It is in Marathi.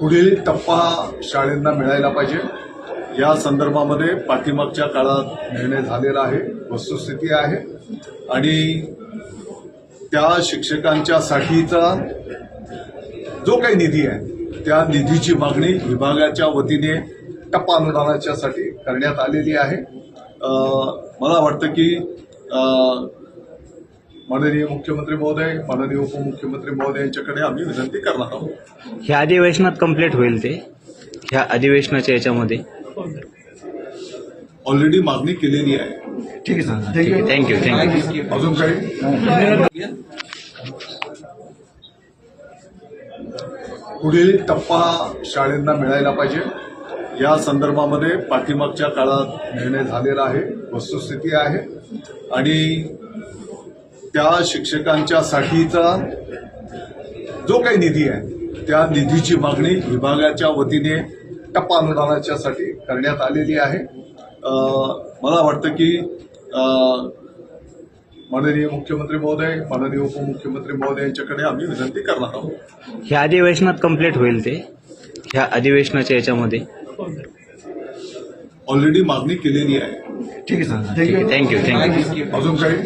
पुढील टप्पा शाळेंना मिळायला पाहिजे. या संदर्भामध्ये पाठीमागच्या काळात निर्णय झालेला आहे वस्तुस्थिती आहे आणि त्या शिक्षकांच्यासाठीचा जो काही निधी आहे त्या निधीची मागणी विभागाच्या वतीने टप्पा अनुदानाच्यासाठी करण्यात आलेली आहे. मला वाटतं की माननीय मुख्यमंत्री महोदय माननीय उपमुख्यमंत्री महोदय यांच्याकडे आम्ही विनंती करणार आहोत. ह्या अधिवेशनात कंप्लीट होईल ते. ह्या अधिवेशनाच्या याच्यामध्ये. ऑलरेडी मागणी केलेली आहे. ठीक आहे थँक्यू थँक्यू अजून काही? पुढील टप्पा शाळेंना मिळायला पाहिजे. या संदर्भामध्ये पाठीमागच्या काळात निर्णय झालेला आहे. वस्तुस्थिती आहे. आणि त्या शिक्षकांच्या साठीचा जो काही निधी आहे त्या निधीची मागणी विभागाच्या वतीने टप्पा अनुदानाच्या साठी करण्यात आलेली आहे. मला वाटतं की माननीय मुख्यमंत्री महोदय माननीय उपमुख्यमंत्री महोदय यांच्याकडे आम्ही विनंती करणार आहोत. ह्या अधिवेशनात कंप्लीट होईल ते. ह्या अधिवेशनाच्या याच्यामध्ये. ऑलरेडी मागणी केलेली आहे. ठीक आहे थँक्यू थँक्यू अजून काही?